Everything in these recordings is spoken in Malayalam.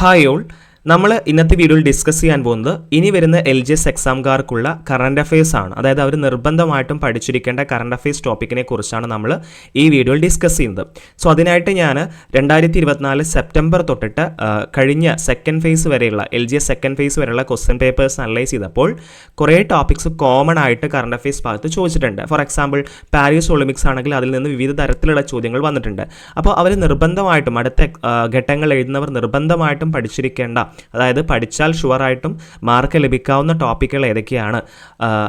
ഹായ് ഓൾ നമ്മൾ ഇന്നത്തെ വീഡിയോയിൽ ഡിസ്കസ് ചെയ്യാൻ പോകുന്നത് ഇനി വരുന്ന എൽ ജി എസ് എക്സാംകാർക്കുള്ള കറണ്ട് അഫയേഴ്സ് ആണ്. അതായത് അവർ നിർബന്ധമായിട്ടും പഠിച്ചിരിക്കേണ്ട കറണ്ട് അഫയേഴ്സ് ടോപ്പിക്കിനെ കുറിച്ചാണ് നമ്മൾ ഈ വീഡിയോയിൽ ഡിസ്കസ് ചെയ്യുന്നത്. സോ അതിനായിട്ട് ഞാൻ രണ്ടായിരത്തി ഇരുപത്തിനാല് സെപ്റ്റംബർ തൊട്ടിട്ട് കഴിഞ്ഞ സെക്കൻഡ് ഫേസ് വരെയുള്ള L G S second phase വരെയുള്ള ക്വസ്റ്റ്യൻ പേപ്പേഴ്സ് അനലൈസ് ചെയ്തപ്പോൾ കുറേ ടോപ്പിക്സ് കോമൺ ആയിട്ട് കറണ്ട് അഫയേഴ്സ് ഭാഗത്ത് ചോദിച്ചിട്ടുണ്ട്. ഫോർ എക്സാമ്പിൾ പാരീസ് ഒളിമ്പിക്സ് ആണെങ്കിൽ അതിൽ നിന്ന് വിവിധ തരത്തിലുള്ള ചോദ്യങ്ങൾ വന്നിട്ടുണ്ട്. അപ്പോൾ അവർ നിർബന്ധമായിട്ടും അടുത്ത ഘട്ടങ്ങൾ എഴുതുന്നവർ നിർബന്ധമായിട്ടും പഠിച്ചിരിക്കേണ്ട അതായത് പഠിച്ചാൽ ഷുവറായിട്ടും മാർക്ക് ലഭിക്കാവുന്ന ടോപ്പിക്കുകൾ ഏതൊക്കെയാണ്?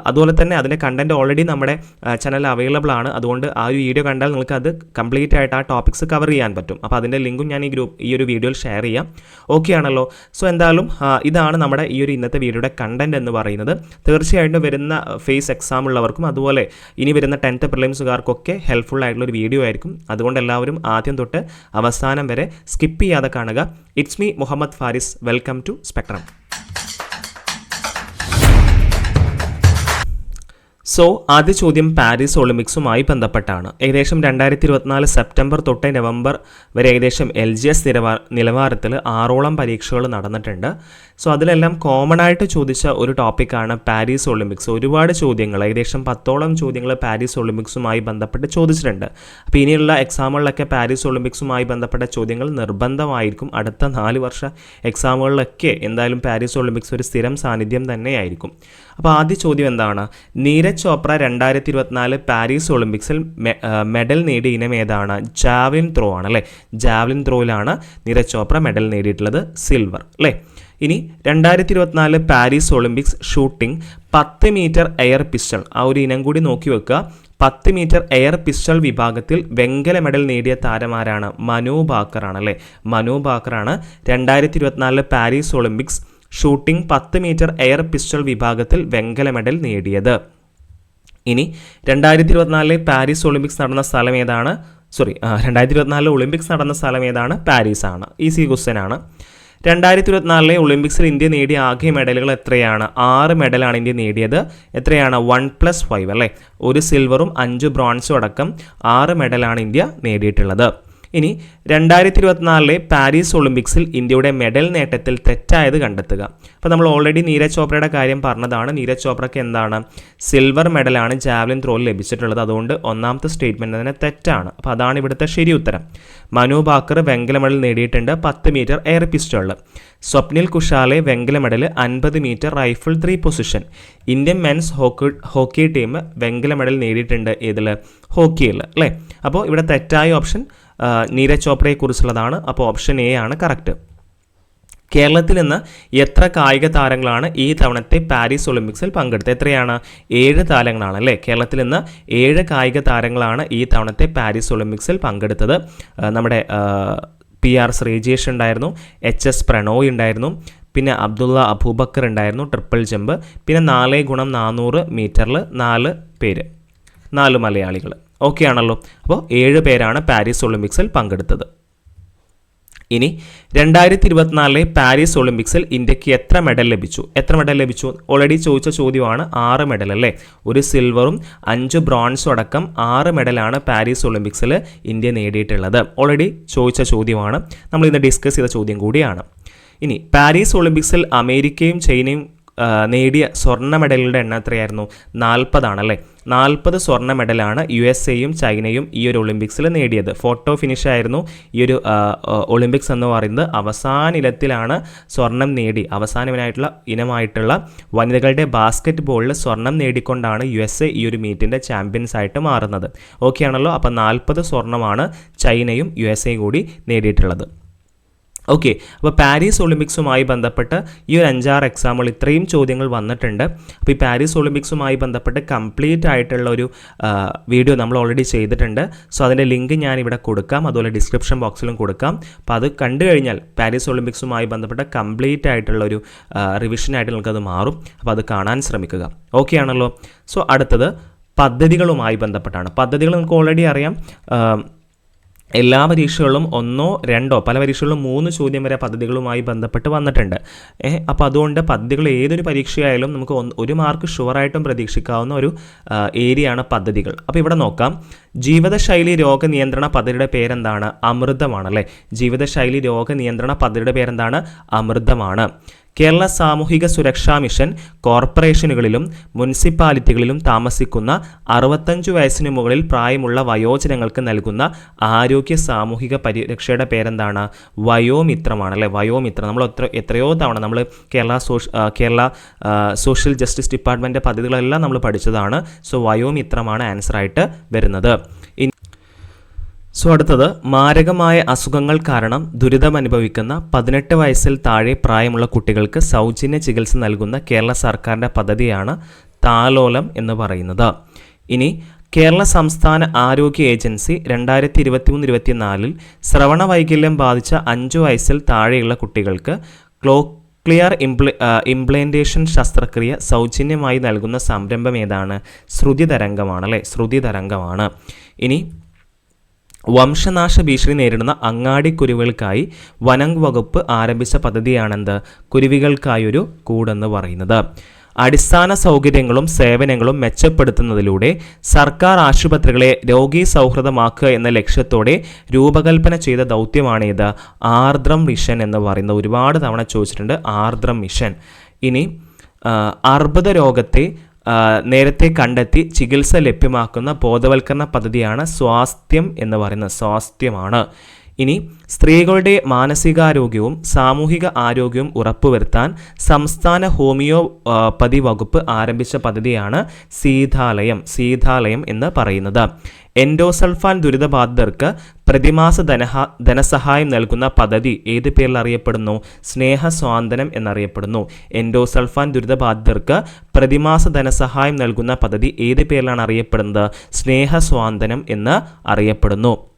അതുപോലെ തന്നെ അതിന്റെ കണ്ടന്റ് ഓൾറെഡി നമ്മുടെ ചാനൽ അവൈലബിൾ ആണ്. അതുകൊണ്ട് ആ ഒരു വീഡിയോ കണ്ടാൽ നിങ്ങൾക്ക് അത് കംപ്ലീറ്റ് ആയിട്ട് ആ ടോപ്പിക്സ് കവർ ചെയ്യാൻ പറ്റും. അപ്പോൾ അതിന്റെ ലിങ്കും ഞാൻ ഈ ഗ്രൂപ്പ് ഈ ഒരു വീഡിയോയിൽ ഷെയർ ചെയ്യാം. ഓക്കെ ആണല്ലോ? സോ എന്തായാലും ഇതാണ് നമ്മുടെ ഈ ഒരു ഇന്നത്തെ വീഡിയോയുടെ കണ്ടന്റ് എന്ന് പറയുന്നത്. തീർച്ചയായിട്ടും വരുന്ന ഫേസ് എക്സാം ഉള്ളവർക്കും അതുപോലെ ഇനി വരുന്ന ടെൻത്ത് പ്രിലിംസുകാർക്കൊക്കെ ഹെൽപ്ഫുൾ ആയിട്ടുള്ള ഒരു വീഡിയോ ആയിരിക്കും. അതുകൊണ്ട് എല്ലാവരും ആദ്യം തൊട്ട് അവസാനം വരെ സ്കിപ്പ് ചെയ്യാതെ കാണുക. It's me Muhammad Faris. Welcome to Spectrum so ആദ്യ ചോദ്യം പാരീസ് ഒളിമ്പിക്സുമായി ബന്ധപ്പെട്ടാണ്. ഏകദേശം രണ്ടായിരത്തി ഇരുപത്തിനാല് സെപ്റ്റംബർ തൊട്ട് നവംബർ വരെ ഏകദേശം എൽ ജി എസ് നിലവാ നിലവാരത്തിൽ ആറോളം പരീക്ഷകൾ നടന്നിട്ടുണ്ട്. സോ അതിലെല്ലാം കോമൺ ആയിട്ട് ചോദിച്ച ഒരു ടോപ്പിക്കാണ് പാരീസ് ഒളിമ്പിക്സ്. ഒരുപാട് ചോദ്യങ്ങൾ ഏകദേശം പത്തോളം ചോദ്യങ്ങൾ പാരീസ് ഒളിമ്പിക്സുമായി ബന്ധപ്പെട്ട് ചോദിച്ചിട്ടുണ്ട്. അപ്പോൾ ഇനിയുള്ള എക്സാമുകളിലൊക്കെ പാരീസ് ഒളിമ്പിക്സുമായി ബന്ധപ്പെട്ട ചോദ്യങ്ങൾ നിർബന്ധമായിരിക്കും. അടുത്ത നാല് വർഷ എക്സാമുകളിലൊക്കെ എന്തായാലും പാരീസ് ഒളിമ്പിക്സ് ഒരു സ്ഥിരം സാന്നിധ്യം തന്നെയായിരിക്കും. അപ്പോൾ ആദ്യ ചോദ്യം എന്താണ്? നീരജ് ചോപ്ര രണ്ടായിരത്തി ഇരുപത്തിനാല് പാരീസ് ഒളിമ്പിക്സിൽ മെഡൽ നേടിയ ഇനം ഏതാണ്? ജാവലിൻ ത്രോ ആണ് അല്ലേ? ജാവലിൻ ത്രോയിലാണ് നീരജ് ചോപ്ര മെഡൽ നേടിയിട്ടുള്ളത് സിൽവർ അല്ലേ? ഇനി രണ്ടായിരത്തി ഇരുപത്തിനാല് പാരീസ് ഒളിമ്പിക്സ് ഷൂട്ടിംഗ് പത്ത് മീറ്റർ എയർ പിസ്റ്റൾ. ആ ഒരു ഇനം കൂടി നോക്കി വെക്കുക. പത്ത് മീറ്റർ എയർ പിസ്റ്റൾ വിഭാഗത്തിൽ വെങ്കല മെഡൽ നേടിയ താരമാരാണ് മനു ബാക്കറാണ് അല്ലേ? മനു ബാക്കറാണ് രണ്ടായിരത്തി ഇരുപത്തിനാല് പാരീസ് ഒളിമ്പിക്സ് ഷൂട്ടിംഗ് പത്ത് മീറ്റർ എയർ പിസ്റ്റൾ വിഭാഗത്തിൽ വെങ്കല മെഡൽ നേടിയത്. ഇനി രണ്ടായിരത്തി ഇരുപത്തിനാലിലെ പാരീസ് ഒളിമ്പിക്സ് നടന്ന സ്ഥലം ഏതാണ്? സോറി രണ്ടായിരത്തി ഇരുപത്തിനാലിലെ ഒളിമ്പിക്സ് നടന്ന സ്ഥലം ഏതാണ്? പാരീസ് ആണ് ഈസി ക്വസ്റ്റ്യൻ ആണ്. രണ്ടായിരത്തി ഇരുപത്തിനാലിലെ ഒളിമ്പിക്സിൽ ഇന്ത്യ നേടിയ ആകെ മെഡലുകൾ എത്രയാണ്? ആറ് മെഡലാണ് ഇന്ത്യ നേടിയത്. എത്രയാണ്? വൺ പ്ലസ് ഫൈവ് അല്ലേ? ഒരു സിൽവറും അഞ്ച് ബ്രോൺസും അടക്കം ആറ് മെഡലാണ് ഇന്ത്യ നേടിയിട്ടുള്ളത്. ഇനി രണ്ടായിരത്തി ഇരുപത്തിനാലിലെ പാരീസ് ഒളിമ്പിക്സിൽ ഇന്ത്യയുടെ മെഡൽ നേട്ടത്തിൽ തെറ്റായത് കണ്ടെത്തുക. അപ്പോൾ നമ്മൾ ഓൾറെഡി നീരജ് ചോപ്രയുടെ കാര്യം പറഞ്ഞതാണ്. നീരജ് ചോപ്രയ്ക്ക് എന്താണ്? സിൽവർ മെഡലാണ് ജാവലിൻ ത്രോൽ ലഭിച്ചിട്ടുള്ളത്. അതുകൊണ്ട് ഒന്നാമത്തെ സ്റ്റേറ്റ്മെന്റ് തന്നെ തെറ്റാണ്. അപ്പോൾ അതാണ് ഇവിടുത്തെ ശരി ഉത്തരം. മനു ബാക്കർ വെങ്കല മെഡൽ നേടിയിട്ടുണ്ട് പത്ത് മീറ്റർ എയർ പിസ്റ്റളിൽ സ്വപ്നിൽ കുഷാലെ വെങ്കല മെഡൽ അൻപത് metre rifle three position Indian men's hockey hockey team വെങ്കല മെഡൽ നേടിയിട്ടുണ്ട് ഇതിൽ ഹോക്കിയിൽ അല്ലേ? അപ്പോൾ ഇവിടെ തെറ്റായ ഓപ്ഷൻ നീരജ് ചോപ്രയെ കുറിച്ചുള്ളതാണ്. അപ്പോൾ ഓപ്ഷൻ എ ആണ് കറക്റ്റ് കേരളത്തിൽ നിന്ന് എത്ര കായിക താരങ്ങളാണ് ഈ തവണത്തെ പാരീസ് ഒളിമ്പിക്സിൽ പങ്കെടുത്തത്? എത്രയാണ്? ഏഴ് താരങ്ങളാണ് അല്ലേ? കേരളത്തിൽ നിന്ന് ഏഴ് കായിക താരങ്ങളാണ് ഈ തവണത്തെ പാരീസ് ഒളിമ്പിക്സിൽ പങ്കെടുത്തത്. നമ്മുടെ പി ആർ ശ്രീജേഷ് ഉണ്ടായിരുന്നു എച്ച് എസ് പ്രണോയ് ഉണ്ടായിരുന്നു പിന്നെ അബ്ദുള്ള അബൂബക്കർ ഉണ്ടായിരുന്നു ട്രിപ്പിൾ ജമ്പ് പിന്നെ നാല് ഗുണം നാനൂറ് മീറ്ററിൽ നാല് പേര് നാല് മലയാളികൾ. ഓക്കെ ആണല്ലോ അപ്പോൾ ഏഴ് പേരാണ് പാരീസ് ഒളിമ്പിക്സിൽ പങ്കെടുത്തത്. ഇനി രണ്ടായിരത്തി ഇരുപത്തിനാലിലെ പാരീസ് ഒളിമ്പിക്സിൽ ഇന്ത്യയ്ക്ക് എത്ര മെഡൽ ലഭിച്ചു? എത്ര മെഡൽ ലഭിച്ചു? ഓൾറെഡി ചോദിച്ച ചോദ്യമാണ് ആറ് മെഡൽ അല്ലേ? ഒരു സിൽവറും അഞ്ച് ബ്രോൺസും അടക്കം ആറ് മെഡലാണ് പാരീസ് ഒളിമ്പിക്സിൽ ഇന്ത്യ നേടിയിട്ടുള്ളത്. ഓൾറെഡി ചോദിച്ച ചോദ്യമാണ്. നമ്മൾ ഇന്ന് ഡിസ്കസ് ചെയ്ത ചോദ്യം കൂടിയാണ്. ഇനി പാരീസ് ഒളിമ്പിക്സിൽ അമേരിക്കയും ചൈനയും നേടിയ സ്വർണ മെഡലുകളുടെ എണ്ണം എത്രയായിരുന്നു? നാൽപ്പതാണല്ലേ? നാൽപ്പത് സ്വർണ മെഡലാണ് യു എസ് എയും ചൈനയും ഈ ഒരു ഒളിമ്പിക്സിൽ നേടിയത്. ഫോട്ടോ ഫിനിഷ് ആയിരുന്നു. ഈ ഒരു ഒളിമ്പിക്സ് എന്ന് പറയുന്നത് അവസാന ഇനത്തിലാണ് സ്വർണം നേടി. അവസാനമായിട്ടുള്ള ഇനമായിട്ടുള്ള ഇനമായിട്ടുള്ള വനിതകളുടെ ബാസ്ക്കറ്റ് ബോളിൽ സ്വർണം നേടിക്കൊണ്ടാണ് യു എസ് എ ഈ ഒരു മീറ്റിന്റെ ചാമ്പ്യൻസ് ആയിട്ട് മാറുന്നത്. ഓക്കെ ആണല്ലോ? അപ്പോൾ നാൽപ്പത് സ്വർണമാണ് ചൈനയും യു എസ് എയും കൂടി നേടിയിട്ടുള്ളത്. ഓക്കെ അപ്പോൾ പാരീസ് ഒളിമ്പിക്സുമായി ബന്ധപ്പെട്ട് ഈ ഒരു അഞ്ചാറ് എക്സാമ്പിൾ ഇത്രയും ചോദ്യങ്ങൾ വന്നിട്ടുണ്ട്. അപ്പോൾ ഈ പാരീസ് ഒളിമ്പിക്സുമായി ബന്ധപ്പെട്ട് കംപ്ലീറ്റ് ആയിട്ടുള്ള ഒരു വീഡിയോ നമ്മൾ ഓൾറെഡി ചെയ്തിട്ടുണ്ട്. സോ അതിന്റെ ലിങ്ക് ഞാൻ ഇവിടെ കൊടുക്കാം. അതുപോലെ ഡിസ്ക്രിപ്ഷൻ ബോക്സിലും കൊടുക്കാം. അപ്പോൾ അത് കണ്ടു കഴിഞ്ഞാൽ പാരീസ് ഒളിമ്പിക്സുമായി ബന്ധപ്പെട്ട കംപ്ലീറ്റ് ആയിട്ടുള്ള ഒരു റിവിഷനായിട്ട് നിങ്ങൾക്കത് മാറും. അപ്പോൾ അത് കാണാൻ ശ്രമിക്കുക. ഓക്കെ ആണല്ലോ? സോ അടുത്തത് പദ്ധതികളുമായി ബന്ധപ്പെട്ടാണ്. പദ്ധതികൾ നിങ്ങൾക്ക് ഓൾറെഡി അറിയാം. എല്ലാ പരീക്ഷകളും ഒന്നോ രണ്ടോ പല പരീക്ഷകളിലും മൂന്ന് ചോദ്യം വരെ പദ്ധതികളുമായി ബന്ധപ്പെട്ട് വന്നിട്ടുണ്ട്. അപ്പോൾ അതുകൊണ്ട് പദ്ധതികൾ ഏതൊരു പരീക്ഷയായാലും നമുക്ക് ഒരു മാർക്ക് ഷുവറായിട്ടും പ്രതീക്ഷിക്കാവുന്ന ഒരു ഏരിയയാണ് പദ്ധതികൾ. അപ്പോൾ ഇവിടെ നോക്കാം. ജീവിതശൈലി രോഗനിയന്ത്രണ പദ്ധതിയുടെ പേരെന്താണ്? അമൃതമാണ് അല്ലേ ജീവിതശൈലി രോഗനിയന്ത്രണ പദ്ധതിയുടെ പേരെന്താണ്? അമൃതമാണ്. കേരള സാമൂഹിക സുരക്ഷാ മിഷൻ കോർപ്പറേഷനുകളിലും മുനിസിപ്പാലിറ്റികളിലും താമസിക്കുന്ന അറുപത്തഞ്ച് വയസ്സിന് മുകളിൽ പ്രായമുള്ള വയോജനങ്ങൾക്ക് നൽകുന്ന ആരോഗ്യ സാമൂഹിക പരിരക്ഷയുടെ പേരെന്താണ്? വയോമിത്രമാണ് അല്ലേ വയോമിത്രം. നമ്മൾ എത്ര എത്രയോ തവണ നമ്മൾ കേരള സോഷ കേരള സോഷ്യൽ ജസ്റ്റിസ് ഡിപ്പാർട്ട്മെന്റ് പദ്ധതികളെല്ലാം നമ്മൾ പഠിച്ചതാണ്. സോ വയോമിത്രമാണ് ആൻസറായിട്ട് വരുന്നത്. സോ അടുത്തത് മാരകമായ അസുഖങ്ങൾ കാരണം ദുരിതമനുഭവിക്കുന്ന പതിനെട്ട് വയസ്സിൽ താഴെ പ്രായമുള്ള കുട്ടികൾക്ക് സൗജന്യ ചികിത്സ നൽകുന്ന കേരള സർക്കാരിന്റെ പദ്ധതിയാണ് താലോലം എന്ന് പറയുന്നത്. ഇനി കേരള സംസ്ഥാന ആരോഗ്യ ഏജൻസി രണ്ടായിരത്തി ഇരുപത്തിമൂന്ന് ഇരുപത്തിനാലിൽ ശ്രവണ വൈകല്യം ബാധിച്ച അഞ്ചു വയസ്സിൽ താഴെയുള്ള കുട്ടികൾക്ക് ക്ലോ ക്ലിയർ ഇംപ്ലി ഇംപ്ലാന്റേഷൻ ശസ്ത്രക്രിയ സൗജന്യമായി നൽകുന്ന സംരംഭം ഏതാണ്? ശ്രുതി തരംഗമാണ് അല്ലേ ശ്രുതി തരംഗമാണ്. ഇനി വംശനാശ ഭീഷണി നേരിടുന്ന അങ്ങാടി കുരുവികൾക്കായി വനം വകുപ്പ് ആരംഭിച്ച പദ്ധതിയാണെന്ത്? കുരുവികൾക്കായൊരു കൂടെന്ന് പറയുന്നത്. അടിസ്ഥാന സൗകര്യങ്ങളും സേവനങ്ങളും മെച്ചപ്പെടുത്തുന്നതിലൂടെ സർക്കാർ ആശുപത്രികളെ രോഗീ സൗഹൃദമാക്കുക എന്ന ലക്ഷ്യത്തോടെ രൂപകൽപ്പന ചെയ്ത ദൗത്യമാണിത്. ആർദ്രം മിഷൻ എന്ന് പറയുന്നത് ഒരുപാട് തവണ ചോദിച്ചിട്ടുണ്ട്. ആർദ്രം മിഷൻ. ഇനി അർബുദ രോഗത്തെ നേരത്തെ കണ്ടെത്തി ചികിത്സ ലഭ്യമാക്കുന്ന ബോധവൽക്കരണ പദ്ധതിയാണ് സ്വാസ്ഥ്യം എന്ന് പറയുന്നത്. സ്വാസ്ഥ്യമാണ്. ഇനി സ്ത്രീകളുടെ മാനസികാരോഗ്യവും സാമൂഹിക ആരോഗ്യവും ഉറപ്പുവരുത്താൻ സംസ്ഥാന ഹോമിയോപതി വകുപ്പ് ആരംഭിച്ച പദ്ധതിയാണ് സീതാലയം സീതാലയം എന്ന് പറയുന്നത്. എൻഡോസൾഫാൻ ദുരിതബാധിതർക്ക് പ്രതിമാസ ധനഹ ധനസഹായം നൽകുന്ന പദ്ധതി ഏത് പേരിൽ അറിയപ്പെടുന്നു? സ്നേഹസ്വാന്തനം എന്നറിയപ്പെടുന്നു. എൻഡോസൾഫാൻ ദുരിതബാധിതർക്ക് പ്രതിമാസ ധനസഹായം നൽകുന്ന പദ്ധതി ഏത് പേരിലാണ് അറിയപ്പെടുന്നത്? സ്നേഹസ്വാന്തനം എന്ന് അറിയപ്പെടുന്നു.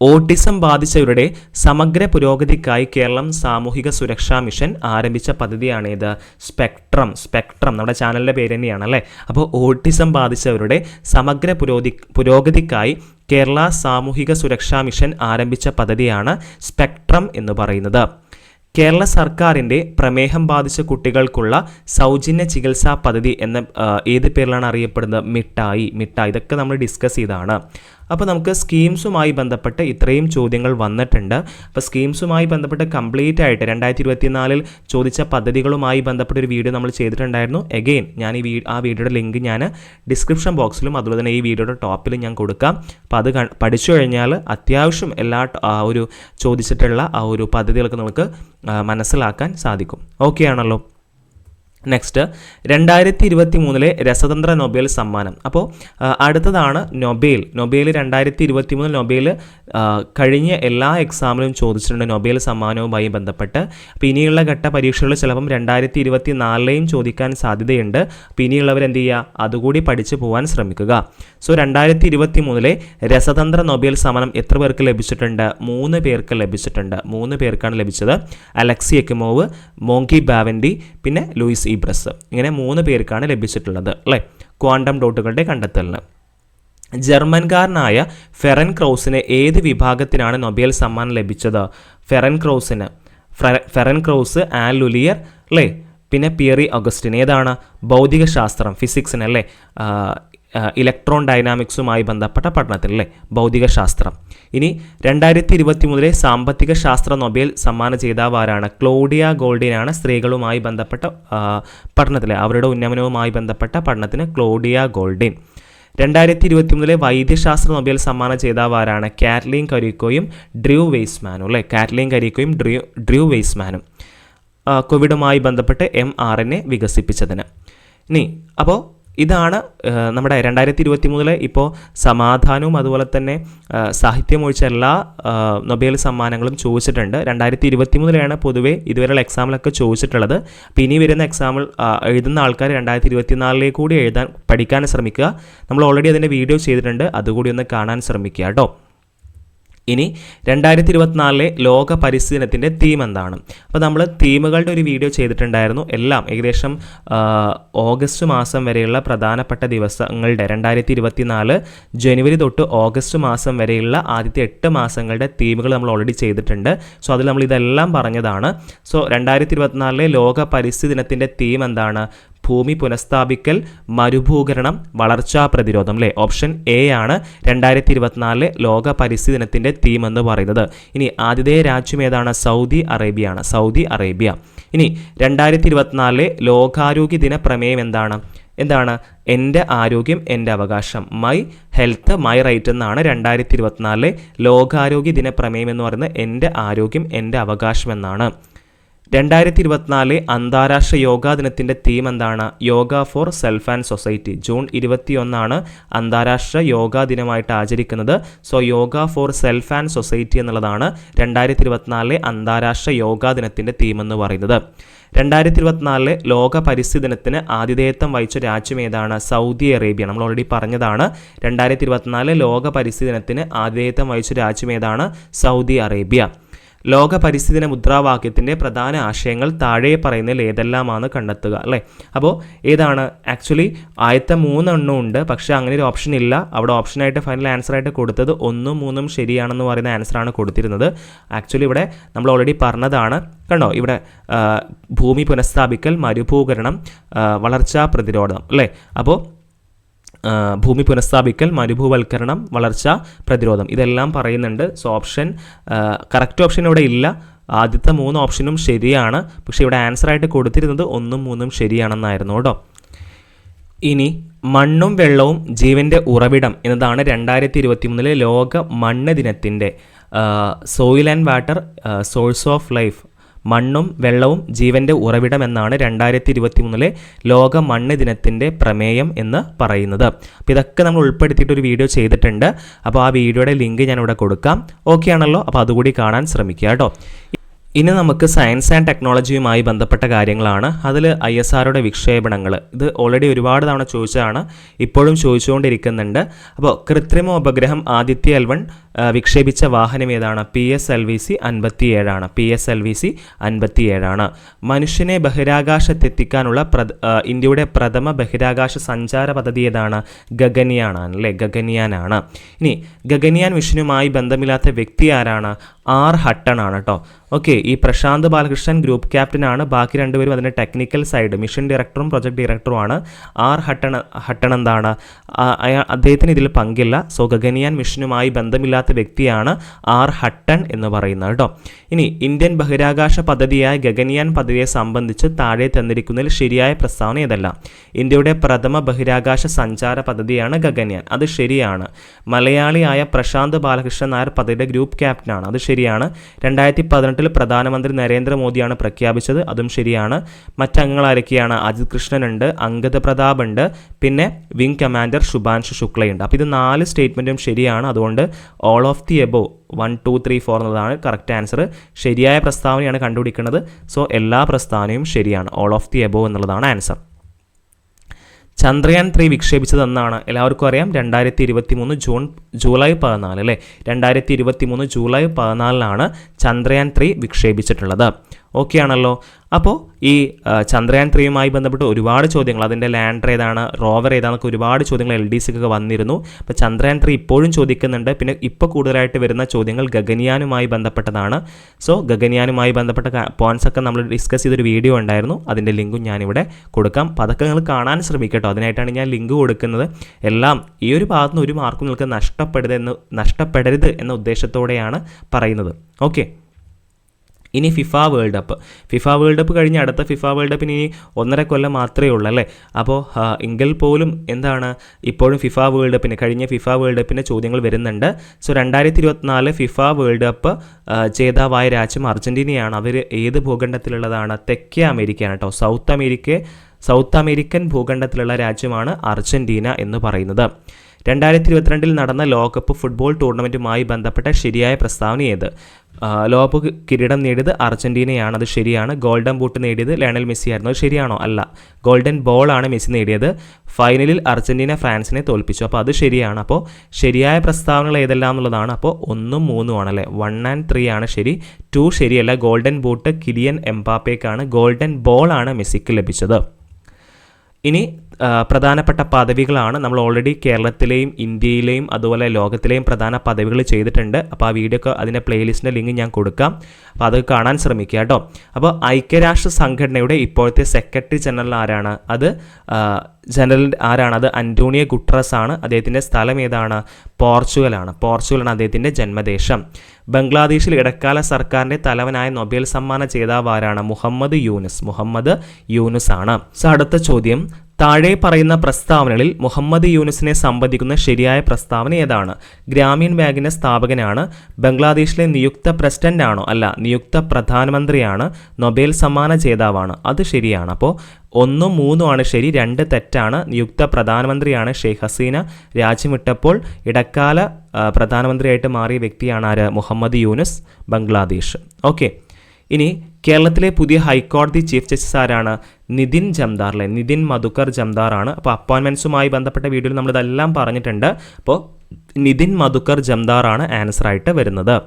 ഓട്ടിസം ബാധിച്ചവരുടെ സമഗ്ര പുരോഗതിക്കായി കേരളം സാമൂഹിക സുരക്ഷാ മിഷൻ ആരംഭിച്ച പദ്ധതിയാണേത് സ്പെക്ട്രം സ്പെക്ട്രം നമ്മുടെ ചാനലിന്റെ പേര് തന്നെയാണ് അല്ലേ? അപ്പോൾ ഓട്ടിസം ബാധിച്ചവരുടെ സമഗ്ര പുരോഗതി പുരോഗതിക്കായി കേരള സാമൂഹിക സുരക്ഷാ മിഷൻ ആരംഭിച്ച പദ്ധതിയാണ് സ്പെക്ട്രം എന്ന് പറയുന്നത്. കേരള സർക്കാരിന്റെ പ്രമേഹം ബാധിച്ച കുട്ടികൾക്കുള്ള സൗജന്യ ചികിത്സാ പദ്ധതി എന്ന ഏത് പേരിലാണ് അറിയപ്പെടുന്നത്? മിഠായി മിഠായി. ഇതൊക്കെ നമ്മൾ ഡിസ്കസ് ചെയ്തതാണ്. അപ്പോൾ നമുക്ക് സ്കീംസുമായി ബന്ധപ്പെട്ട് ഇത്രയും ചോദ്യങ്ങൾ വന്നിട്ടുണ്ട്. അപ്പോൾ സ്കീംസുമായി ബന്ധപ്പെട്ട് കംപ്ലീറ്റ് ആയിട്ട് രണ്ടായിരത്തി ഇരുപത്തിനാലിൽ ചോദിച്ച പദ്ധതികളുമായി ബന്ധപ്പെട്ട ഒരു വീഡിയോ നമ്മൾ ചെയ്തിട്ടുണ്ടായിരുന്നു. എഗെയിൻ ഞാൻ ഈ ആ വീഡിയോയുടെ ലിങ്ക് ഞാൻ ഡിസ്ക്രിപ്ഷൻ ബോക്സിലും അതുപോലെ തന്നെ ഈ വീഡിയോയുടെ ടോപ്പിലും ഞാൻ കൊടുക്കാം. അപ്പോൾ അത് പഠിച്ചു കഴിഞ്ഞാൽ അത്യാവശ്യം എല്ലാ ഒരു ചോദിച്ചിട്ടുള്ള ആ ഒരു പദ്ധതികൾക്ക് നമുക്ക് മനസ്സിലാക്കാൻ സാധിക്കും. ഓക്കെ ആണല്ലോ? നെക്സ്റ്റ് രണ്ടായിരത്തി ഇരുപത്തി മൂന്നിലെ രസതന്ത്ര നൊബേൽ സമ്മാനം. അപ്പോൾ അടുത്തതാണ് നൊബേൽ. നൊബേൽ രണ്ടായിരത്തി ഇരുപത്തി മൂന്നിൽ നൊബേൽ കഴിഞ്ഞ എല്ലാ എക്സാമിലും ചോദിച്ചിട്ടുണ്ട് നൊബേൽ സമ്മാനവുമായി ബന്ധപ്പെട്ട്. അപ്പോൾ ഇനിയുള്ള ഘട്ട പരീക്ഷകൾ ചിലപ്പം രണ്ടായിരത്തി ഇരുപത്തി നാലിലെയും ചോദിക്കാൻ സാധ്യതയുണ്ട്. അപ്പോൾ ഇനിയുള്ളവർ എന്ത് ചെയ്യുക? അതുകൂടി പഠിച്ചു പോകാൻ ശ്രമിക്കുക. സോ രണ്ടായിരത്തി ഇരുപത്തി മൂന്നിലെ രസതന്ത്ര നൊബേൽ സമ്മാനം എത്ര പേർക്ക് ലഭിച്ചിട്ടുണ്ട്? മൂന്ന് പേർക്ക് ലഭിച്ചിട്ടുണ്ട്. മൂന്ന് പേർക്കാണ് ലഭിച്ചത്. അലക്സി എക്കിമോവ് മോങ്കി ബാവൻഡി പിന്നെ ലൂയിസ് ഈബ്രസ് ഇങ്ങനെ മൂന്ന് പേർക്കാണ് ലഭിച്ചിട്ടുള്ളത് അല്ലേ? ക്വാണ്ടം ഡോട്ടുകളുടെ കണ്ടെത്തലിന്. ജർമ്മൻകാരനായ ഫെറൻ ക്രൗസിന് ഏത് വിഭാഗത്തിനാണ് നൊബേൽ സമ്മാനം ലഭിച്ചത്? ഫെറൻ ക്രൗസിന് ഫെറൻ ക്രൗസ് ആൻ ലുലിയർ അല്ലേ? പിന്നെ പിയറി അഗസ്റ്റിൻ. ഏതാണ്? ഭൗതികശാസ്ത്രം ഫിസിക്സിന് അല്ലേ? ഇലക്ട്രോൺ ഡൈനാമിക്സുമായി ബന്ധപ്പെട്ട പഠനത്തിൽ അല്ലേ? ഭൗതികശാസ്ത്രം. ഇനി രണ്ടായിരത്തി ഇരുപത്തി മൂന്നിലെ സാമ്പത്തിക ശാസ്ത്ര നൊബേൽ സമ്മാന ജേതാവാരാണ് ക്ലോഡിയ ഗോൾഡിനാണ് സ്ത്രീകളുമായി ബന്ധപ്പെട്ട പഠനത്തിലെ അവരുടെ ഉന്നമനവുമായി ബന്ധപ്പെട്ട പഠനത്തിന് ക്ലോഡിയ ഗോൾഡിൻ. രണ്ടായിരത്തി ഇരുപത്തി മൂന്നിലെ വൈദ്യശാസ്ത്ര നൊബേൽ സമ്മാന ജേതാവാരാണ് കാറ്റ്ലീൻ കരീക്കോയും ഡ്രൂ വെയ്സ്മാനും അല്ലേ? കാറ്റ്ലീൻ കരീക്കോയും ഡ്രൂ ഡ്രൂ വെയ്സ്മാനും കോവിഡുമായി ബന്ധപ്പെട്ട് എം ആർ എൻ എ വികസിപ്പിച്ചതിന്. ഇനി അപ്പോൾ ഇതാണ് നമ്മുടെ രണ്ടായിരത്തി ഇരുപത്തി മൂന്നിലെ ഇപ്പോൾ സമാധാനവും അതുപോലെ തന്നെ സാഹിത്യം ഒഴിച്ച എല്ലാ നൊബേൽ സമ്മാനങ്ങളും ചോദിച്ചിട്ടുണ്ട്. രണ്ടായിരത്തി ഇരുപത്തി മൂന്നിലാണ് പൊതുവേ ഇതുവരെയുള്ള എക്സാമിലൊക്കെ ചോദിച്ചിട്ടുള്ളത്. അപ്പോൾ ഇനി വരുന്ന എക്സാമിൽ എഴുതുന്ന ആൾക്കാർ രണ്ടായിരത്തി ഇരുപത്തിനാലിലേക്ക് കൂടി എഴുതാൻ പഠിക്കാൻ ശ്രമിക്കുക. നമ്മൾ ഓൾറെഡി അതിന്റെ വീഡിയോ ചെയ്തിട്ടുണ്ട്. അതുകൂടി ഒന്ന് കാണാൻ ശ്രമിക്കുക കേട്ടോ. ഇനി രണ്ടായിരത്തി ഇരുപത്തിനാലിലെ ലോക പരിസ്ഥിതി ദിനത്തിന്റെ തീം എന്താണ്? അപ്പോൾ നമ്മൾ തീമുകളുടെ ഒരു വീഡിയോ ചെയ്തിട്ടുണ്ടായിരുന്നു. എല്ലാം ഏകദേശം ഓഗസ്റ്റ് മാസം വരെയുള്ള പ്രധാനപ്പെട്ട ദിവസങ്ങളുടെ രണ്ടായിരത്തി ഇരുപത്തിനാല് ജനുവരി തൊട്ട് ഓഗസ്റ്റ് മാസം വരെയുള്ള ആദ്യത്തെ എട്ട് മാസങ്ങളുടെ തീമുകൾ നമ്മൾ ഓൾറെഡി ചെയ്തിട്ടുണ്ട്. സോ അതിൽ നമ്മൾ ഇതെല്ലാം പറഞ്ഞതാണ്. സോ രണ്ടായിരത്തി ഇരുപത്തിനാലിലെ ലോക പരിസ്ഥിതി ദിനത്തിന്റെ തീം എന്താണ്? ഭൂമി പുനഃസ്ഥാപിക്കൽ മരുഭൂകരണം വളർച്ചാ പ്രതിരോധം അല്ലേ ഓപ്ഷൻ എ ആണ്. രണ്ടായിരത്തി ഇരുപത്തിനാലിലെ ലോക പരിസ്ഥിതി ദിനത്തിന്റെ തീം എന്ന് പറയുന്നത്. ഇനി ആതിഥേയ രാജ്യം ഏതാണ്? സൗദി അറേബ്യയാണ് സൗദി അറേബ്യ. ഇനി രണ്ടായിരത്തി ഇരുപത്തിനാലിലെ ലോകാരോഗ്യ ദിന പ്രമേയം എന്താണ്? എന്താണ്? എന്റെ ആരോഗ്യം എന്റെ അവകാശം. മൈ ഹെൽത്ത് മൈ റൈറ്റ് എന്നാണ് രണ്ടായിരത്തി ഇരുപത്തിനാലിലെ ലോകാരോഗ്യ ദിന പ്രമേയം എന്ന് പറയുന്നത്. എന്റെ ആരോഗ്യം എന്റെ അവകാശം എന്നാണ്. രണ്ടായിരത്തി ഇരുപത്തിനാല് അന്താരാഷ്ട്ര യോഗാ ദിനത്തിന്റെ തീം എന്താണ്? Yoga for self and society. June ഇരുപത്തിയൊന്നാണ് അന്താരാഷ്ട്ര യോഗാ ദിനമായിട്ട് ആചരിക്കുന്നത്. So yoga for self and society എന്നുള്ളതാണ് രണ്ടായിരത്തി ഇരുപത്തിനാലിലെ അന്താരാഷ്ട്ര യോഗാ ദിനത്തിന്റെ തീം എന്ന് പറയുന്നത്. രണ്ടായിരത്തി ഇരുപത്തിനാലിലെ ലോക പരിസ്ഥിതി ദിനത്തിന് ആതിഥേയത്വം വഹിച്ച രാജ്യം ഏതാണ്? Saudi Arabia. നമ്മൾ ഓൾറെഡി പറഞ്ഞതാണ്. രണ്ടായിരത്തി ഇരുപത്തിനാല് ലോക പരിസ്ഥിതി ദിനത്തിന് ആതിഥേയത്വം വഹിച്ച രാജ്യം ഏതാണ്? Saudi Arabia. ലോക പരിസ്ഥിതി മുദ്രാവാക്യത്തിന്റെ പ്രധാന ആശയങ്ങൾ താഴെ പറയുന്നതിൽ ഏതെല്ലാമാണ് കണ്ടെത്തുക അല്ലേ? അപ്പോൾ ഏതാണ്? ആക്ച്വലി ആദ്യത്തെ മൂന്നെണ്ണം ഉണ്ട് പക്ഷേ അങ്ങനെ ഒരു ഓപ്ഷൻ ഇല്ല. അവിടെ ഓപ്ഷനായിട്ട് ഫൈനൽ ആൻസർ ആയിട്ട് കൊടുത്തത് ഒന്നും മൂന്നും ശരിയാണെന്ന് പറയുന്ന ആൻസറാണ് കൊടുത്തിരുന്നത്. ആക്ച്വലി ഇവിടെ നമ്മൾ ഓൾറെഡി പറഞ്ഞതാണ്. കണ്ടോ? ഇവിടെ ഭൂമി പുനഃസ്ഥാപിക്കൽ മരുഭൂകരണം വളർച്ചാ പ്രതിരോധം അല്ലേ? അപ്പോൾ ഭൂമി പുനഃസ്ഥാപിക്കൽ മരുഭൂവൽക്കരണം വളർച്ച പ്രതിരോധം. ഇതെല്ലാം പറയുന്നുണ്ട്. സോ ഓപ്ഷൻ കറക്റ്റ് ഓപ്ഷൻ ഇവിടെ ഇല്ല. ആദ്യത്തെ മൂന്ന് ഓപ്ഷനും ശരിയാണ്. പക്ഷേ ഇവിടെ ആൻസർ ആയിട്ട് കൊടുത്തിരുന്നത് ഒന്നും മൂന്നും ശരിയാണെന്നായിരുന്നു കേട്ടോ. ഇനി മണ്ണും വെള്ളവും ജീവന്റെ ഉറവിടം എന്നതാണ് രണ്ടായിരത്തി ഇരുപത്തി മൂന്നിലെ ലോക മണ്ണ് ദിനത്തിന്റെ soil and water source of life മണ്ണും വെള്ളവും ജീവന്റെ ഉറവിടം എന്നാണ് രണ്ടായിരത്തി ഇരുപത്തി മൂന്നിലെ ലോക മണ്ണ് ദിനത്തിന്റെ പ്രമേയം എന്ന് പറയുന്നത്. അപ്പോൾ ഇതൊക്കെ നമ്മൾ ഉൾപ്പെടുത്തിയിട്ട് ഒരു വീഡിയോ ചെയ്തിട്ടുണ്ട്. അപ്പോൾ ആ വീഡിയോയുടെ ലിങ്ക് ഞാൻ ഇവിടെ കൊടുക്കാം. ഓക്കെ ആണല്ലോ? അപ്പോൾ അതുകൂടി കാണാൻ ശ്രമിക്കുക കേട്ടോ. ഇനി നമുക്ക് സയൻസ് ആൻഡ് ടെക്നോളജിയുമായി ബന്ധപ്പെട്ട കാര്യങ്ങളാണ്. അതിൽ ഐ എസ് ആറുടെ വിക്ഷേപണങ്ങൾ. ഇത് ഓൾറെഡി ഒരുപാട് തവണ ചോദിച്ചതാണ്. ഇപ്പോഴും ചോദിച്ചുകൊണ്ടിരിക്കുന്നുണ്ട്. അപ്പോൾ കൃത്രിമ ഉപഗ്രഹം ആദിത്യ എൽ വൺ വിക്ഷേപിച്ച വാഹനം ഏതാണ്? P S L V C അൻപത്തി ഏഴാണ് P S L V C അൻപത്തി ഏഴാണ് മനുഷ്യനെ ബഹിരാകാശത്തെത്തിക്കാനുള്ള പ്ര ഇന്ത്യയുടെ പ്രഥമ ബഹിരാകാശ സഞ്ചാര പദ്ധതി ഏതാണ്? ഗഗനിയാണ് അല്ലേ? ഗഗനിയാനാണ് ഇനി ഗഗനിയാൻ മിഷനുമായി ബന്ധമില്ലാത്ത വ്യക്തി ആരാണ്? ആർ ഹട്ടൺ ആണ് കേട്ടോ ഓക്കെ ഈ പ്രശാന്ത് ബാലകൃഷ്ണൻ ഗ്രൂപ്പ് ക്യാപ്റ്റനാണ്. ബാക്കി രണ്ടുപേരും അതിന്റെ ടെക്നിക്കൽ സൈഡ് മിഷൻ ഡയറക്ടറും പ്രൊജക്ട് ഡയറക്ടറുമാണ്. ആർ ഹട്ടൺ ഹട്ടൺ എന്താണ്? അദ്ദേഹത്തിന് ഇതിൽ പങ്കില്ല. സോ ഗഗനിയാൻ മിഷനുമായി ബന്ധമില്ലാത്ത വ്യക്തിയാണ് ആർ ഹട്ടൺ എന്ന് പറയുന്നത് കേട്ടോ. ഇനി ഇന്ത്യൻ ബഹിരാകാശ പദ്ധതിയായ ഗഗനിയാൻ പദ്ധതിയെ സംബന്ധിച്ച് താഴെ തന്നിരിക്കുന്നതിൽ ശരിയായ പ്രസ്താവന ഏതല്ല. ഇന്ത്യയുടെ പ്രഥമ ബഹിരാകാശ സഞ്ചാര പദ്ധതിയാണ് ഗഗൻയാൻ. അത് ശരിയാണ്. മലയാളിയായ പ്രശാന്ത് ബാലകൃഷ്ണൻ നായർ പദ്ധതിയുടെ ഗ്രൂപ്പ് ക്യാപ്റ്റനാണ്. അത് ശരിയാണ്. രണ്ടായിരത്തി പതിനെട്ടിൽ പ്രധാനമന്ത്രി നരേന്ദ്രമോദിയാണ് പ്രഖ്യാപിച്ചത്. അതും ശരിയാണ്. മറ്റംഗങ്ങൾ ആരൊക്കെയാണ് അജിത് കൃഷ്ണനുണ്ട് അങ്കദ പ്രതാപ് ഉണ്ട് പിന്നെ വിംഗ് കമാൻഡർ ശുഭാൻഷു ശുക്ലയുണ്ട്. അപ്പോൾ ഇത് നാല് സ്റ്റേറ്റ്മെന്റും ശരിയാണ്. അതുകൊണ്ട് all of the above one two three four എന്നതാണ് കറക്റ്റ് ആൻസർ ശരിയായ പ്രസ്താവനയാണ് കണ്ടുപിടിക്കുന്നത്. സോ എല്ലാ പ്രസ്താവനയും ശരിയാണ്. ഓൾ ഓഫ് ദി എബോ എന്നുള്ളതാണ് ആൻസർ ചന്ദ്രയാൻ ത്രീ വിക്ഷേപിച്ചത് എന്നാണ് എല്ലാവർക്കും അറിയാം. രണ്ടായിരത്തി ഇരുപത്തി മൂന്ന് ജൂൺ ജൂലൈ പതിനാല് അല്ലേ? രണ്ടായിരത്തി ഇരുപത്തി മൂന്ന് ജൂലൈ പതിനാലിനാണ് ചന്ദ്രയാൻ ത്രീ വിക്ഷേപിച്ചിട്ടുള്ളത്. ഓക്കെ ആണല്ലോ അപ്പോൾ ഈ ചന്ദ്രയാൻ ത്രീയുമായി ബന്ധപ്പെട്ട് ഒരുപാട് ചോദ്യങ്ങൾ അതിന്റെ ലാൻഡർ ഏതാണ് റോവർ ഏതാണെന്നൊക്കെ ഒരുപാട് ചോദ്യങ്ങൾ എൽ ഡി സിക്കൊക്കെ വന്നിരുന്നു. അപ്പോൾ ചന്ദ്രയാൻ ത്രീ ഇപ്പോഴും ചോദിക്കുന്നുണ്ട്. പിന്നെ ഇപ്പോൾ കൂടുതലായിട്ട് വരുന്ന ചോദ്യങ്ങൾ ഗഗനിയാനുമായി ബന്ധപ്പെട്ടതാണ്. സോ ഗഗനിയാനുമായി ബന്ധപ്പെട്ട പോയിന്റ്സ് ഒക്കെ നമ്മൾ ഡിസ്കസ് ചെയ്തൊരു വീഡിയോ ഉണ്ടായിരുന്നു. അതിന്റെ ലിങ്കും ഞാനിവിടെ കൊടുക്കാം. അപ്പോൾ അതൊക്കെ നിങ്ങൾ കാണാൻ ശ്രമിക്കട്ടോ. അതിനായിട്ടാണ് ഞാൻ ലിങ്ക് കൊടുക്കുന്നത്. എല്ലാം ഈ ഒരു ഭാഗത്ത് നിന്ന് ഒരു മാർക്കും നിങ്ങൾക്ക് നഷ്ടപ്പെടരുത് എന്ന് നഷ്ടപ്പെടരുത് എന്ന ഉദ്ദേശത്തോടെയാണ് പറയുന്നത്. ഓക്കെ. ഇനി FIFA World Cup. FIFA World Cup കഴിഞ്ഞ് അടുത്ത ഫിഫ വേൾഡ് കപ്പിന് ഇനി ഒന്നര കൊല്ലം മാത്രമേ ഉള്ളൂ അല്ലേ? അപ്പോൾ എങ്കിൽ പോലും എന്താണ് ഇപ്പോഴും ഫിഫ വേൾഡ് കപ്പിന് കഴിഞ്ഞ ഫിഫ വേൾഡ് കപ്പിന്റെ ചോദ്യങ്ങൾ വരുന്നുണ്ട്. സോ രണ്ടായിരത്തി ഇരുപത്തിനാല് ഫിഫ വേൾഡ് കപ്പ് ജേതാവായ രാജ്യം അർജന്റീനയാണ് അവർ ഏത് ഭൂഖണ്ഡത്തിലുള്ളതാണ്? തെക്കേ അമേരിക്കയാണ് കേട്ടോ. സൗത്ത് അമേരിക്ക സൗത്ത് അമേരിക്കൻ ഭൂഖണ്ഡത്തിലുള്ള രാജ്യമാണ് അർജന്റീന എന്ന് പറയുന്നത്. രണ്ടായിരത്തി ഇരുപത്തിരണ്ടിൽ നടന്ന ലോകകപ്പ് ഫുട്ബോൾ ടൂർണമെന്റുമായി ബന്ധപ്പെട്ട ശരിയായ പ്രസ്താവന ഏത്? ലോകപ്പ് കിരീടം നേടിയത് അർജന്റീനയാണ് അത് ശരിയാണ്. ഗോൾഡൻ ബൂട്ട് നേടിയത് ലയണൽ മെസ്സി ആയിരുന്നു. അത് ശരിയാണോ? അല്ല. ഗോൾഡൻ ബോൾ ആണ് മെസ്സി നേടിയത്. ഫൈനലിൽ അർജന്റീന ഫ്രാൻസിനെ തോൽപ്പിച്ചു. അപ്പോൾ അത് ശരിയാണ്. അപ്പോൾ ശരിയായ പ്രസ്താവനകൾ ഏതെല്ലാം എന്നുള്ളതാണ്. അപ്പോൾ ഒന്നും മൂന്നും ആണല്ലേ വൺ ആൻഡ് ത്രീ ആണ് ശരി. ടു ശരിയല്ല. ഗോൾഡൻ ബൂട്ട് കിലിയൻ എംപാപ്പേക്കാണ് ഗോൾഡൻ ബോൾ ആണ് മെസ്സിക്ക് ലഭിച്ചത്. ഇനി പ്രധാനപ്പെട്ട പദവികളാണ് നമ്മൾ ഓൾറെഡി കേരളത്തിലെയും ഇന്ത്യയിലെയും അതുപോലെ ലോകത്തിലെയും പ്രധാന പദവികൾ ചെയ്തിട്ടുണ്ട്. അപ്പോൾ ആ വീഡിയോ ഒക്കെ അതിന്റെ പ്ലേലിസ്റ്റിന്റെ ലിങ്ക് ഞാൻ കൊടുക്കാം. അപ്പോൾ അത് കാണാൻ ശ്രമിക്കുക കേട്ടോ. അപ്പോൾ ഐക്യരാഷ്ട്ര സംഘടനയുടെ ഇപ്പോഴത്തെ സെക്രട്ടറി ജനറൽ ആരാണ്? അത് ജനറൽ ആരാണ്? അത് അന്റോണിയോ ഗുട്രസ് ആണ് അദ്ദേഹത്തിന്റെ സ്ഥലം ഏതാണ്? പോർച്ചുഗലാണ്. പോർച്ചുഗലാണ് അദ്ദേഹത്തിന്റെ ജന്മദേശം. ബംഗ്ലാദേശിൽ ഇടക്കാല സർക്കാരിന്റെ തലവനായ നൊബേൽ സമ്മാന ജേതാവാരാണ് മുഹമ്മദ് യൂനുസ്. മുഹമ്മദ് യൂനുസ് ആണ് അടുത്ത ചോദ്യം. താഴെ പറയുന്ന പ്രസ്താവനകളിൽ മുഹമ്മദ് യൂനുസിനെ സംബന്ധിക്കുന്ന ശരിയായ പ്രസ്താവന ഏതാണ്? ഗ്രാമീൺ ബാങ്കിന്റെ സ്ഥാപകനാണ് ബംഗ്ലാദേശിലെ നിയുക്ത പ്രസിഡന്റ് ആണോ അല്ല നിയുക്ത പ്രധാനമന്ത്രിയാണ് നൊബേൽ സമ്മാന ജേതാവാണ്? അത് ശരിയാണ്. അപ്പോൾ ഒന്നും മൂന്നും ആണ് ശരി രണ്ട് തെറ്റാണ്. നിയുക്ത പ്രധാനമന്ത്രിയാണ് ഷെയ്ഖ് ഹസീന. രാജ്യം വിട്ടപ്പോൾ ഇടക്കാല പ്രധാനമന്ത്രിയായിട്ട് മാറിയ വ്യക്തിയാണ് ആര്? മുഹമ്മദ് യൂനുസ് ബംഗ്ലാദേശ്. ഓക്കെ. ഇനി കേരളത്തിലെ പുതിയ ഹൈക്കോടതി ചീഫ് ജസ്റ്റിസ് ആരാണ് നിതിൻ ജംദാർ അല്ലെ നിതിൻ മധുക്കർ ജംദാർ ആണ് അപ്പോൾ അപ്പോയിൻമെന്റ്സുമായി ബന്ധപ്പെട്ട വീഡിയോയിൽ നമ്മൾ ഇതെല്ലാം പറഞ്ഞിട്ടുണ്ട്. അപ്പോൾ നിതിൻ മധുക്കർ ജംദാർ ആണ് ആൻസർ ആയിട്ട് വരുന്നത്.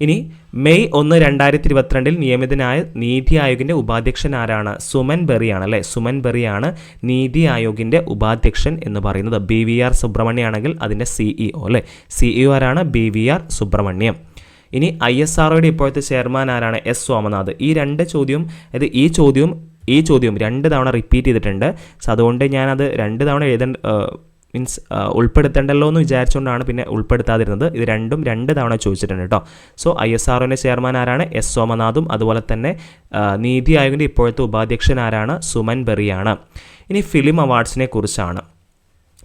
ഇനി മെയ് ഒന്ന് രണ്ടായിരത്തി ഇരുപത്തിരണ്ടിൽ നിയമിതനായ നീതി ആയോഗിന്റെ ഉപാധ്യക്ഷൻ ആരാണ്? സുമൻ ബെറിയാണ് അല്ലേ? സുമൻ ബെറിയാണ് നീതി ആയോഗിന്റെ ഉപാധ്യക്ഷൻ എന്ന് പറയുന്നത്. ബി വി ആർ സുബ്രഹ്മണ്യം ആണെങ്കിൽ അതിന്റെ സിഇഒ അല്ലേ? സിഇഒ ആരാണ്? B V R Subrahmanyam. ഇനി ഐ എസ് ആർഒയുടെ ഇപ്പോഴത്തെ ചെയർമാൻ ആരാണ്? എസ് സോമനാഥ് ഈ രണ്ട് ചോദ്യവും അതായത് ഈ ചോദ്യവും ഈ ചോദ്യം രണ്ട് തവണ റിപ്പീറ്റ് ചെയ്തിട്ടുണ്ട്. സോ അതുകൊണ്ട് ഞാനത് രണ്ട് തവണ എഴുതേണ്ട മീൻസ് ഉൾപ്പെടുത്തേണ്ടല്ലോ എന്ന് വിചാരിച്ചുകൊണ്ടാണ് പിന്നെ ഉൾപ്പെടുത്താതിരുന്നത്. ഇത് രണ്ടും രണ്ട് തവണ ചോദിച്ചിട്ടുണ്ട് കേട്ടോ സോ ഐ എസ് ആർഒന്റെ ചെയർമാൻ ആരാണ്? എസ് സോമനാഥും അതുപോലെ തന്നെ നീതി ആയോഗിന്റെ ഇപ്പോഴത്തെ ഉപാധ്യക്ഷൻ ആരാണ്? സുമൻ ബെറിയാണ്. ഇനി ഫിലിം അവാർഡ്സിനെ കുറിച്ചാണ്.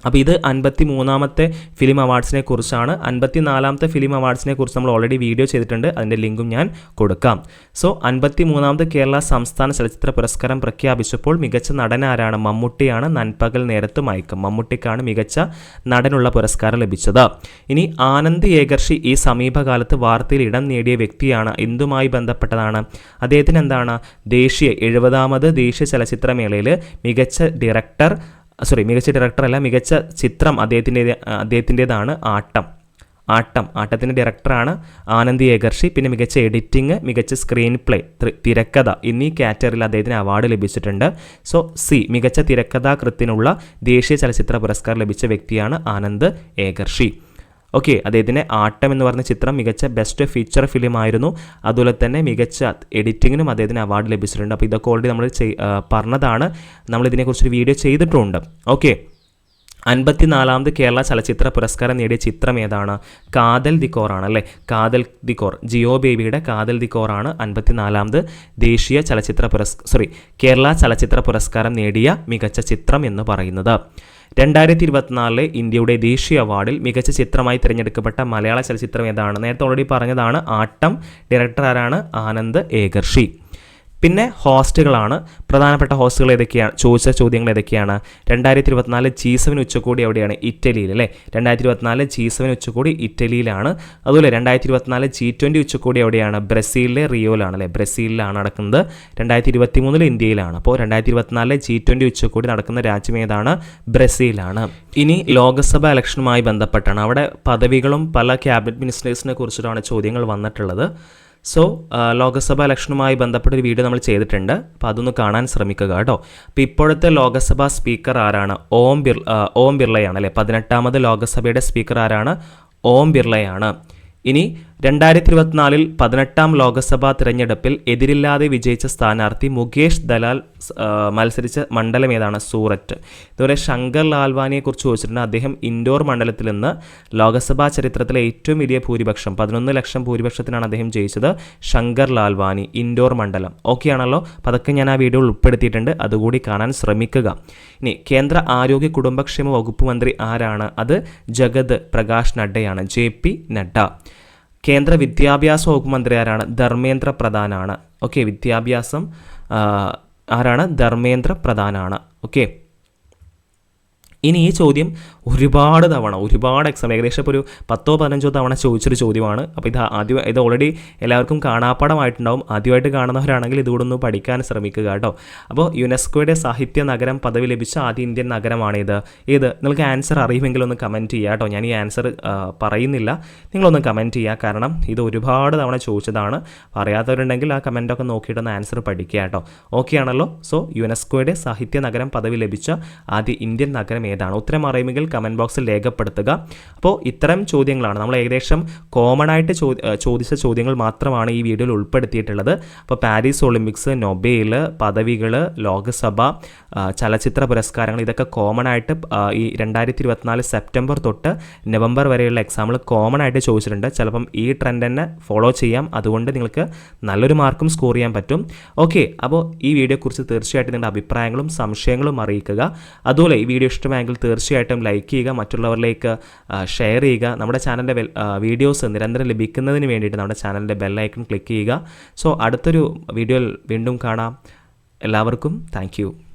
അപ്പോൾ ഇത് അൻപത്തി മൂന്നാമത്തെ ഫിലിം അവാർഡ്സിനെ കുറിച്ചാണ്. അൻപത്തി നാലാമത്തെ ഫിലിം അവാർഡ്സിനെ കുറിച്ച് നമ്മൾ ഓൾറെഡി വീഡിയോ ചെയ്തിട്ടുണ്ട്. അതിന്റെ ലിങ്കും ഞാൻ കൊടുക്കാം. സോ അൻപത്തി മൂന്നാമത് കേരള സംസ്ഥാന ചലച്ചിത്ര പുരസ്കാരം പ്രഖ്യാപിച്ചപ്പോൾ മികച്ച നടൻ ആരാണ്? മമ്മൂട്ടിയാണ് നൻപകൽ നേരത്ത് മയക്കം. മമ്മൂട്ടിക്കാണ് മികച്ച നടനുള്ള പുരസ്കാരം ലഭിച്ചത്. ഇനി ആനന്ദ് ഏകർഷി ഈ സമീപകാലത്ത് വാർത്തയിൽ ഇടം നേടിയ വ്യക്തിയാണ്. എന്തുമായി ബന്ധപ്പെട്ടതാണ്? അദ്ദേഹത്തിന് എന്താണ്? ദേശീയ എഴുപതാമത് ദേശീയ ചലച്ചിത്രമേളയിൽ മികച്ച ഡയറക്ടർ സോറി മികച്ച ഡയറക്ടർ അല്ല മികച്ച ചിത്രം അദ്ദേഹത്തിന്റെ അദ്ദേഹത്തിന്റെതാണ് ആട്ടം. ആട്ടം ആട്ടത്തിന്റെ ഡയറക്ടറാണ് ആനന്ദ് ഏകർഷി പിന്നെ മികച്ച എഡിറ്റിംഗ് മികച്ച സ്ക്രീൻ പ്ലേ തിരക്കഥ എന്നീ കാറ്റഗറിയിൽ അദ്ദേഹത്തിന് അവാർഡ് ലഭിച്ചിട്ടുണ്ട്. സോ സി മികച്ച തിരക്കഥാകൃത്തിനുള്ള ദേശീയ ചലച്ചിത്ര പുരസ്കാരം ലഭിച്ച വ്യക്തിയാണ് ആനന്ദ് ഏകർഷി. ഓക്കെ അദ്ദേഹത്തിന്റെ ആട്ടം എന്ന് പറഞ്ഞ ചിത്രം മികച്ച ബെസ്റ്റ് ഫീച്ചർ ഫിലിം ആയിരുന്നു. അതുപോലെ തന്നെ മികച്ച എഡിറ്റിങ്ങിനും അദ്ദേഹത്തിന് അവാർഡ് ലഭിച്ചിട്ടുണ്ട്. അപ്പോൾ ഇതൊക്കെ ഓൾറെഡി നമ്മൾ പറഞ്ഞതാണ്. നമ്മൾ ഇതിനെക്കുറിച്ചൊരു വീഡിയോ ചെയ്തിട്ടുണ്ട്. ഓക്കെ അൻപത്തിനാലാമത് കേരള ചലച്ചിത്ര പുരസ്കാരം നേടിയ ചിത്രം ഏതാണ്? കാതൽ ദിക്കോറാണ് അല്ലേ? കാതൽ ദിക്കോർ ജിയോ ബേബിയുടെ കാതൽ ദിക്കോറാണ് അൻപത്തിനാലാമത് ദേശീയ ചലച്ചിത്ര പുരസ് സോറി കേരള ചലച്ചിത്ര പുരസ്കാരം നേടിയ മികച്ച ചിത്രം എന്ന് പറയുന്നത്. രണ്ടായിരത്തി ഇരുപത്തിനാലിലെ ഇന്ത്യയുടെ ദേശീയ അവാർഡിൽ മികച്ച ചിത്രമായി തിരഞ്ഞെടുക്കപ്പെട്ട മലയാള ചലച്ചിത്രം ഏതാണ്? നേരത്തെ ഓൾറെഡി പറഞ്ഞതാണ് ആട്ടം. ഡയറക്ടർ ആരാണ്? ആനന്ദ് ഏകർഷി. പിന്നെ ഹോസ്റ്റുകളാണ്. പ്രധാനപ്പെട്ട ഹോസ്റ്റുകൾ ഏതൊക്കെയാണ്? ചോദിച്ച ചോദ്യങ്ങൾ ഏതൊക്കെയാണ്? രണ്ടായിരത്തി ഇരുപത്തിനാല് ജി സെവൻ ഉച്ചകോടി എവിടെയാണ് ഇറ്റലിയിൽ അല്ലേ? രണ്ടായിരത്തി ഇരുപത്തിനാല് ജി സെവൻ ഉച്ചകോടി ഇറ്റലിയിലാണ്. അതുപോലെ രണ്ടായിരത്തി ഇരുപത്തിനാല് ജി ട്വന്റി ഉച്ചകോടി എവിടെയാണ് ബ്രസീലിലെ റിയോയിലാണ് അല്ലേ? ബ്രസീലിലാണ് നടക്കുന്നത്. രണ്ടായിരത്തി ഇരുപത്തി മൂന്നിൽ ഇന്ത്യയിലാണ്. അപ്പോൾ രണ്ടായിരത്തി ഇരുപത്തിനാലിലെ ജി ട്വന്റി ഉച്ചകോടി നടക്കുന്ന രാജ്യം ഏതാണ്? ബ്രസീലാണ്. ഇനി ലോക്സഭ ഇലക്ഷനുമായി ബന്ധപ്പെട്ടാണ്. അവിടെ പദവികളും പല ക്യാബിനറ്റ് മിനിസ്റ്റേഴ്സിനെ കുറിച്ചിട്ടാണ് ചോദ്യങ്ങൾ വന്നിട്ടുള്ളത്. സോ ലോകസഭ ഇലക്ഷനുമായി ബന്ധപ്പെട്ട ഒരു വീഡിയോ നമ്മൾ ചെയ്തിട്ടുണ്ട്. അപ്പോൾ അതൊന്ന് കാണാൻ ശ്രമിക്കുക കേട്ടോ. അപ്പോൾ ഇപ്പോഴത്തെ ലോകസഭാ സ്പീക്കർ ആരാണ്? ഓം ബിർ ഓം ബിർളയാണ് അല്ലേ? പതിനെട്ടാമത് ലോകസഭയുടെ സ്പീക്കർ ആരാണ്? ഓം ബിർളയാണ്. ഇനി രണ്ടായിരത്തി ഇരുപത്തിനാലിൽ പതിനെട്ടാം ലോക്സഭാ തിരഞ്ഞെടുപ്പിൽ എതിരില്ലാതെ വിജയിച്ച സ്ഥാനാർത്ഥി മുകേഷ് ദലാൽ മത്സരിച്ച മണ്ഡലം ഏതാണ്? സൂററ്റ്. ഇതുവരെ ശങ്കർ ലാൽവാനിയെക്കുറിച്ച് ചോദിച്ചിട്ടുണ്ട്. അദ്ദേഹം ഇൻഡോർ മണ്ഡലത്തിൽ നിന്ന് ലോക്സഭാ ചരിത്രത്തിലെ ഏറ്റവും വലിയ ഭൂരിപക്ഷം പതിനൊന്ന് ലക്ഷം ഭൂരിപക്ഷത്തിനാണ് അദ്ദേഹം ജയിച്ചത് ശങ്കർ ലാൽവാനി ഇൻഡോർ മണ്ഡലം. ഓക്കെ ആണല്ലോ? അപ്പോൾ അതൊക്കെ ഞാൻ ആ വീഡിയോയിൽ ഉൾപ്പെടുത്തിയിട്ടുണ്ട്. അതുകൂടി കാണാൻ ശ്രമിക്കുക. ഇനി കേന്ദ്ര ആരോഗ്യ കുടുംബക്ഷേമ വകുപ്പ് മന്ത്രി ആരാണ്? അത് Jagat Prakash നഡ്ഡയാണ്. J P Nadda. കേന്ദ്ര വിദ്യാഭ്യാസ വകുപ്പ് മന്ത്രി ആരാണ്? ധർമ്മേന്ദ്ര പ്രധാനാണ്. ഓക്കെ വിദ്യാഭ്യാസം ആരാണ്? ധർമ്മേന്ദ്ര പ്രധാനാണ്. ഓക്കെ ഇനി ഈ ചോദ്യം ഒരുപാട് തവണ ഒരുപാട് എക്സാം ഏകദേശം ഇപ്പോൾ ഒരു പത്തോ പതിനഞ്ചോ തവണ ചോദിച്ചൊരു ചോദ്യമാണ്. അപ്പോൾ ഇത് ആദ്യം ഇത് ഓൾറെഡി എല്ലാവർക്കും കാണാപ്പാടമായിട്ടുണ്ടാവും ആദ്യമായിട്ട് കാണുന്നവരാണെങ്കിൽ ഇതുകൂടെ ഒന്ന് പഠിക്കാൻ ശ്രമിക്കുക കേട്ടോ. അപ്പോൾ യുനെസ്കോയുടെ സാഹിത്യ നഗരം പദവി ലഭിച്ച ആദ്യ ഇന്ത്യൻ നഗരമാണിത് ഏത്? നിങ്ങൾക്ക് ആൻസർ അറിയുമെങ്കിൽ ഒന്ന് കമന്റ് ചെയ്യുക കേട്ടോ. ഞാൻ ഈ ആൻസർ പറയുന്നില്ല. നിങ്ങളൊന്ന് കമന്റ് ചെയ്യുക. കാരണം ഇത് ഒരുപാട് തവണ ചോദിച്ചതാണ്. അറിയാത്തവരുണ്ടെങ്കിൽ ആ കമന്റൊക്കെ നോക്കിയിട്ടൊന്ന് ആൻസർ പഠിക്കുക കേട്ടോ. ഓക്കെ ആണല്ലോ? സോ യുനെസ്കോയുടെ സാഹിത്യ നഗരം പദവി ലഭിച്ച ആദ്യ ഇന്ത്യൻ നഗരം ഏതാണ് ഉത്തരം അറിയുമെങ്കിൽ കമന്റ് ബോക്സിൽ രേഖപ്പെടുത്തുക. അപ്പോൾ ഇത്തരം ചോദ്യങ്ങളാണ്. നമ്മൾ ഏകദേശം കോമൺ ആയിട്ട് ചോദിച്ച ചോദ്യങ്ങൾ മാത്രമാണ് ഈ വീഡിയോയിൽ ഉൾപ്പെടുത്തിയിട്ടുള്ളത്. അപ്പോൾ പാരീസ് ഒളിമ്പിക്സ് നൊബേൽ പദവികൾ ലോകസഭ ചലച്ചിത്ര പുരസ്കാരങ്ങൾ ഇതൊക്കെ കോമൺ ആയിട്ട് ഈ രണ്ടായിരത്തി ഇരുപത്തിനാല് സെപ്റ്റംബർ തൊട്ട് നവംബർ വരെയുള്ള എക്സാമ്പിൾ കോമൺ ആയിട്ട് ചോദിച്ചിട്ടുണ്ട്. ചിലപ്പം ഈ ട്രെൻഡ് തന്നെ ഫോളോ ചെയ്യാം. അതുകൊണ്ട് നിങ്ങൾക്ക് നല്ലൊരു മാർക്കും സ്കോർ ചെയ്യാൻ പറ്റും. ഓക്കെ അപ്പോൾ ഈ വീഡിയോയെക്കുറിച്ച് തീർച്ചയായിട്ടും നിങ്ങളുടെ അഭിപ്രായങ്ങളും സംശയങ്ങളും അറിയിക്കുക. അതുപോലെ ഈ വീഡിയോ ഇഷ്ടമായെങ്കിൽ തീർച്ചയായിട്ടും ലൈക്ക് ചെയ്യുക മറ്റുള്ളവരിലേക്ക് ഷെയർ ചെയ്യുക. നമ്മുടെ ചാനലിന്റെ വീഡിയോസ് നിരന്തരം ലഭിക്കുന്നതിന് വേണ്ടിയിട്ട് നമ്മുടെ ചാനലിന്റെ ബെല്ലൈക്കൺ ക്ലിക്ക് ചെയ്യുക. സോ അടുത്തൊരു വീഡിയോയിൽ വീണ്ടും കാണാം. എല്ലാവർക്കും താങ്ക്